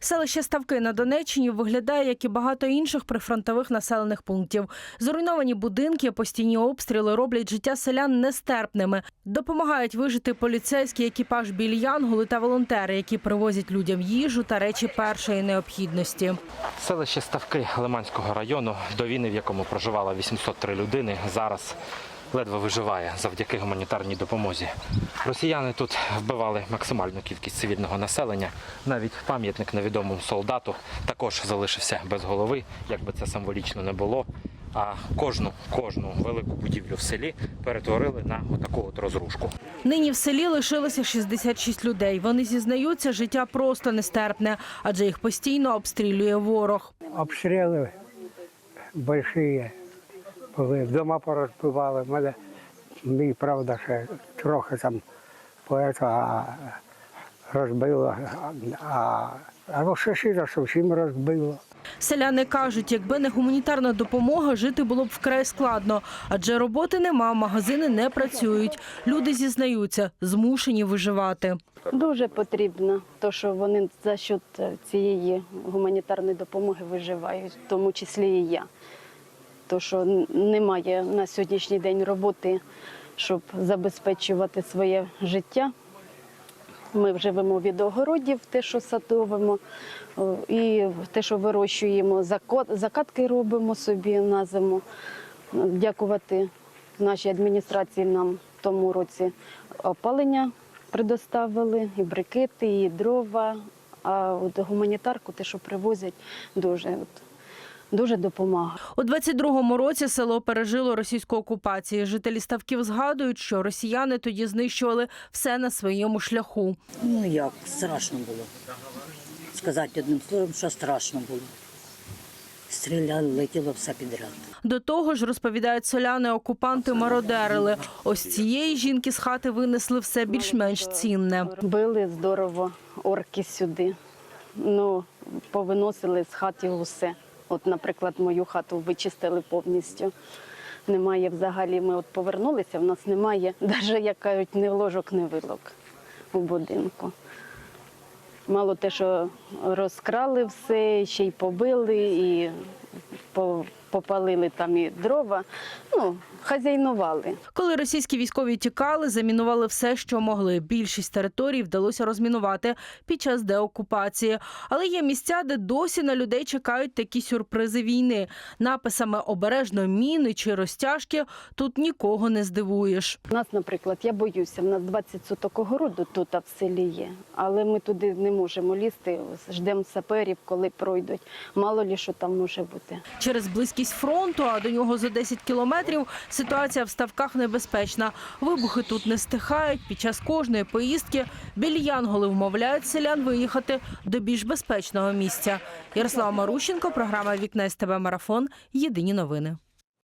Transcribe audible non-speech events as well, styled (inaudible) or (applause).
Селище Ставки на Донеччині виглядає, як і багато інших прифронтових населених пунктів. Зруйновані будинки, постійні обстріли роблять життя селян нестерпними. Допомагають вижити поліцейський екіпаж біль Янголи та волонтери, які привозять людям їжу та речі першої необхідності. Селище Ставки Лиманського району, до війни, в якому проживало 803 людини, зараз ледве виживає завдяки гуманітарній допомозі. Росіяни тут вбивали максимальну кількість цивільного населення. Навіть пам'ятник невідомому солдату також залишився без голови, як би це символічно не було. А кожну кожну велику будівлю в селі перетворили на отаку от розрушку. Нині в селі лишилося 66 людей. Вони зізнаються, життя просто нестерпне, адже їх постійно обстрілює ворог. Обстріли великі були, дома порозбивали. Мене мій, правда, ще трохи там поета а, розбило, а, а ще щиро, що всім розбило. Селяни кажуть, якби не гуманітарна допомога, жити було б вкрай складно, адже роботи нема, магазини не працюють. Люди зізнаються, змушені виживати. Дуже потрібно, то що вони за счет е, цієї гуманітарної допомоги виживають, в тому числі і я. То що немає на сьогоднішній день роботи, щоб забезпечувати своє життя. Ми живемо від огородів, те, що садовимо, і те, що вирощуємо, закатки робимо собі на зиму. Дякувати нашій адміністрації нам в тому році опалення предоставили, і брикети, і дрова. А от гуманітарку, те, що привозять, дуже, от, дуже допомагає. У 22-му році село пережило російську окупацію. Жителі ставків згадують, що росіяни тоді знищували все на своєму шляху. Ну як, страшно було. Сказати одним словом, що страшно було. Стріляли, летіло все підряд. До того ж, розповідають соляни, окупанти мародерили. Ось цієї жінки з хати винесли все більш-менш цінне. Били здорово орки сюди. Ну, повиносили з хати усе. От, наприклад, мою хату вичистили повністю. Немає взагалі. Ми от повернулися, в нас немає, (laughs) навіть, як кажуть, ні ложок, ні вилок у будинку. Мало те, що розкрали все, ще й побили, і попалили там і дрова. Ну, хазяйнували. Коли російські військові тікали, замінували все, що могли. Більшість територій вдалося розмінувати під час деокупації. Але є місця, де досі на людей чекають такі сюрпризи війни. Написами обережно міни чи розтяжки тут нікого не здивуєш. У нас, наприклад, я боюся, в нас 20 соток огороду тут а в селі є, але ми туди не можемо лізти, ждемо саперів, коли пройдуть. Мало лі що там може бути. Через близькість фронту, а до нього за 10 кілометрів, ситуація в ставках небезпечна. Вибухи тут не стихають. Під час кожної поїздки білі янголи вмовляють селян виїхати до більш безпечного місця. Ярослава Марущенко, програма Вікна СТБ Марафон. Єдині новини.